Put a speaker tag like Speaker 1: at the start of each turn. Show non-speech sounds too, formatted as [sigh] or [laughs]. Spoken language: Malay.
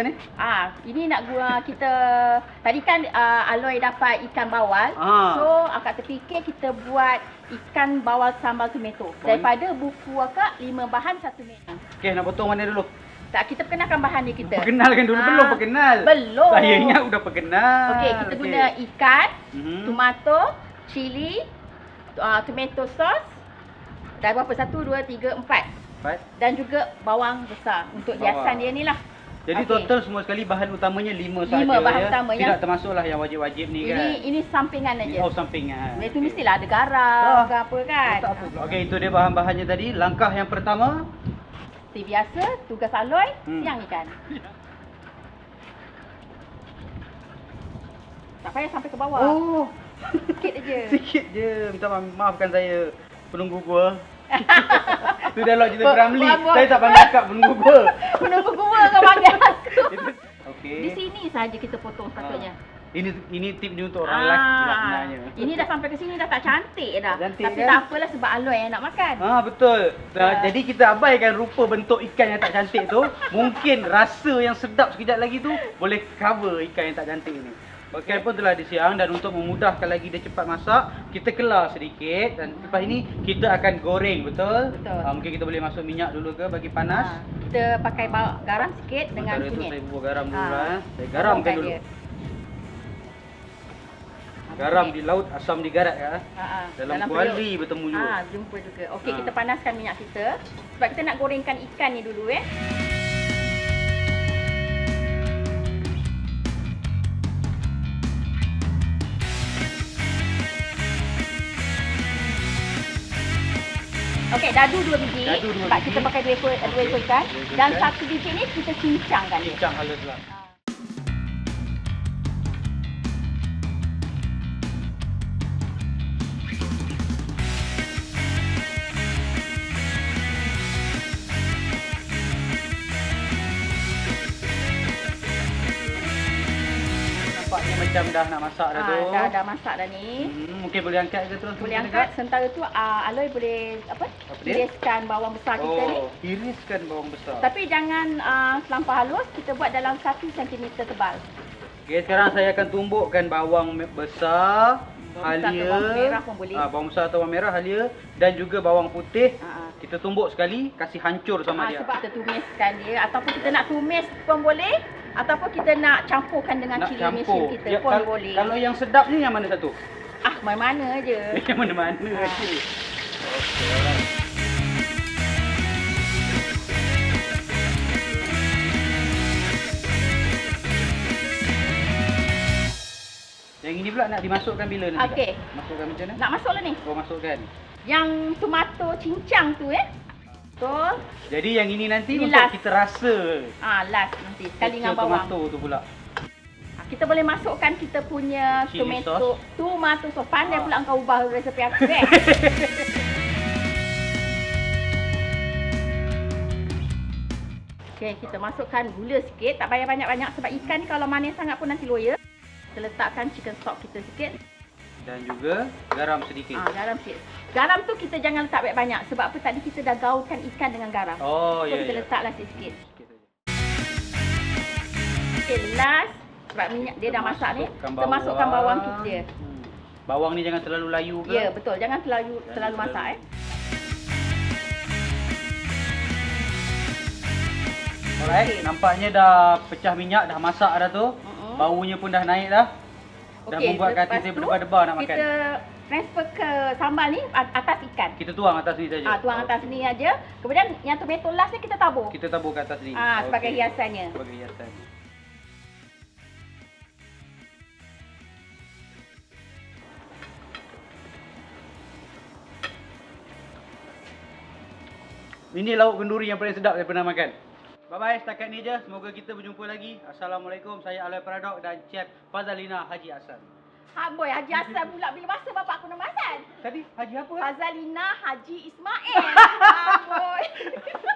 Speaker 1: ni?
Speaker 2: Ah, ini nak guna kita tadi kan uh, Aloy dapat ikan bawal.
Speaker 1: Ah.
Speaker 2: So akak terfikir kita buat ikan bawal sambal tomato. Daripada buku akak lima bahan satu menu.
Speaker 1: Okey, nak potong mana dulu?
Speaker 2: Tak kita perkenalkan bahan ni kita.
Speaker 1: Perkenalkan dulu.
Speaker 2: Ah.
Speaker 1: Belum perkenal.
Speaker 2: Belum.
Speaker 1: Saya ingat udah perkenal.
Speaker 2: Okey, kita guna ikan,
Speaker 1: Mhm.
Speaker 2: tomato, cili, uh, tomato sauce. Dah berapa? Satu, dua, tiga, empat.
Speaker 1: Baik.
Speaker 2: Dan juga bawang besar untuk
Speaker 1: Bawang.
Speaker 2: hiasan dia ni lah.
Speaker 1: Jadi
Speaker 2: Okey.
Speaker 1: total semua sekali bahan utamanya lima saja
Speaker 2: Lima bahan
Speaker 1: ya.
Speaker 2: utama,
Speaker 1: Tidak
Speaker 2: yang-
Speaker 1: termasuklah yang wajib-wajib ni kan.
Speaker 2: Ini ini sampingan aja.
Speaker 1: oh sampingan.
Speaker 2: Dia tu mestilah ada garam
Speaker 1: Ah.
Speaker 2: ke apa kan.
Speaker 1: Tak apa. Okey, itu dia bahan-bahannya tadi. Langkah yang pertama,
Speaker 2: Seperti biasa, tugas Aloy,
Speaker 1: Hmm.
Speaker 2: siang ikan. Tak payah sampai ke bawah.
Speaker 1: oh,
Speaker 2: Sikit aja. [laughs]
Speaker 1: sikit je. Minta maaf, maafkan saya penunggu gua. Itu dialog cerita Ramli. Saya tak panggil akak penunggu gua.
Speaker 2: Penunggu gua kau panggil aku.
Speaker 1: Okey.
Speaker 2: Di sini saja kita potong sepatutnya.
Speaker 1: Ini ini tip dia untuk orang lelaki lah sebenarnya.
Speaker 2: Ah, ini dah sampai ke sini dah tak cantik dah.
Speaker 1: Tak cantik
Speaker 2: Tapi
Speaker 1: kan?
Speaker 2: tak apalah sebab Aloy yang nak makan.
Speaker 1: Ha betul. Dah,
Speaker 2: Ya.
Speaker 1: Jadi kita abaikan rupa bentuk ikan yang tak cantik tu. [laughs] Mungkin rasa yang sedap sekejap lagi tu boleh cover ikan yang tak cantik ni. Okey pun telah disiang dan untuk memudahkan lagi dia cepat masak, kita kelar sedikit dan lepas ini kita akan goreng, betul?
Speaker 2: Betul.
Speaker 1: Ha, mungkin kita boleh masuk minyak dulu ke bagi panas.
Speaker 2: Ah, kita pakai bawa garam sikit dengan
Speaker 1: Sementara itu
Speaker 2: kunyit.
Speaker 1: saya bubuh garam dulu
Speaker 2: Ah.
Speaker 1: lah. eh. Saya garamkan dulu.
Speaker 2: dia.
Speaker 1: Garam di laut, asam di garat ya.
Speaker 2: Ha, ha.
Speaker 1: Dalam,
Speaker 2: perut.
Speaker 1: kuali bertemu juga.
Speaker 2: Ah, jumpa juga. Okey,
Speaker 1: Ah.
Speaker 2: kita panaskan minyak kita. Sebab kita nak gorengkan ikan ni dulu eh. Okey, dadu dua biji.
Speaker 1: Dadu dua
Speaker 2: sebab
Speaker 1: biji.
Speaker 2: kita pakai dua ekor dua ekor ikan. Dan satu biji ni kita cincangkan dia.
Speaker 1: Cincang halus lah. Macam dah nak masak dah
Speaker 2: Ah,
Speaker 1: tu.
Speaker 2: dah dah masak dah ni.
Speaker 1: Hmm, mungkin boleh angkat ke terus?
Speaker 2: Boleh angkat sementara tu uh, Aloy boleh apa?
Speaker 1: Apa?
Speaker 2: Iriskan bawang besar kita ni.
Speaker 1: Oh, iriskan bawang besar.
Speaker 2: Tapi jangan uh, selampau halus, kita buat dalam 1 cm tebal.
Speaker 1: Okey, sekarang saya akan tumbukkan bawang besar,
Speaker 2: Bawang besar
Speaker 1: halia,
Speaker 2: atau bawang merah pun boleh.
Speaker 1: Ah, bawang besar atau bawang merah, halia dan juga bawang putih.
Speaker 2: Ha.
Speaker 1: Kita tumbuk sekali, kasih hancur sama
Speaker 2: Ah,
Speaker 1: dia.
Speaker 2: sebab kita tumiskan dia ataupun kita nak tumis pun boleh ataupun kita nak campurkan dengan
Speaker 1: Nak
Speaker 2: cili
Speaker 1: campur.
Speaker 2: mesin kita
Speaker 1: Ya,
Speaker 2: pun
Speaker 1: kal-
Speaker 2: boleh.
Speaker 1: Kalau yang sedap ni yang mana satu?
Speaker 2: ah, mana-mana je. [laughs]
Speaker 1: yang mana-mana
Speaker 2: Ah.
Speaker 1: okey. Okey, alright. Yang ini pula nak dimasukkan bila nanti?
Speaker 2: Okey.
Speaker 1: Masukkan macam mana?
Speaker 2: Nak masuk lah ni.
Speaker 1: Oh, masukkan.
Speaker 2: Yang tomato cincang tu eh. Betul.
Speaker 1: Jadi yang ini nanti
Speaker 2: Ini
Speaker 1: untuk
Speaker 2: last.
Speaker 1: kita rasa.
Speaker 2: Ah, last nanti sekali dengan bawang.
Speaker 1: tomato tu pula.
Speaker 2: Ah, Kita boleh masukkan kita punya
Speaker 1: Chili
Speaker 2: tomato tomato sauce. Pandai
Speaker 1: Ah.
Speaker 2: pula engkau ubah resepi aku eh. [laughs] Okey, kita masukkan gula sikit. Tak payah banyak-banyak sebab ikan ni kalau manis sangat pun nanti loya. Kita letakkan chicken stock kita sikit.
Speaker 1: Dan juga garam sedikit.
Speaker 2: Ah, garam sikit. Garam tu kita jangan letak banyak-banyak sebab apa tadi kita dah gaulkan ikan dengan garam.
Speaker 1: Oh,
Speaker 2: so
Speaker 1: ya
Speaker 2: kita
Speaker 1: ya.
Speaker 2: letaklah sikit-sikit.
Speaker 1: Sikit saja.
Speaker 2: Okey, last sebab minyak dia dah masak ni, kita masukkan bawang kita dia.
Speaker 1: Hmm. Bawang ni jangan terlalu layu ke?
Speaker 2: Ya, betul. Jangan terlalu
Speaker 1: Jangan
Speaker 2: terlalu
Speaker 1: terlalu.
Speaker 2: masak eh.
Speaker 1: Alright,
Speaker 2: Okey.
Speaker 1: nampaknya dah pecah minyak, dah masak dah tu.
Speaker 2: Mm-mm.
Speaker 1: Baunya pun dah naik dah. Dah
Speaker 2: Okey,
Speaker 1: membuatkan
Speaker 2: lepas
Speaker 1: hati saya
Speaker 2: tu,
Speaker 1: berdebar-debar nak makan.
Speaker 2: Kita transfer ke sambal ni atas ikan.
Speaker 1: Kita tuang atas ni saja.
Speaker 2: Ah, tuang atas ni aja. Kemudian yang tomato last ni kita tabur.
Speaker 1: Kita tabur ke atas ni.
Speaker 2: Ah, sebagai
Speaker 1: Okey.
Speaker 2: hiasannya.
Speaker 1: Sebagai hiasan. Ini lauk kenduri yang paling sedap saya pernah makan. Bye-bye, setakat ni je. Semoga kita berjumpa lagi. Assalamualaikum. Saya Aloy Paradok dan Chef Fazalina Haji Hasan.
Speaker 2: Ha boy, Haji Hassan pula bila masa bapak aku nak makan.
Speaker 1: Tadi Haji apa?
Speaker 2: Fazalina Haji Ismail. [laughs] ha boy. [laughs]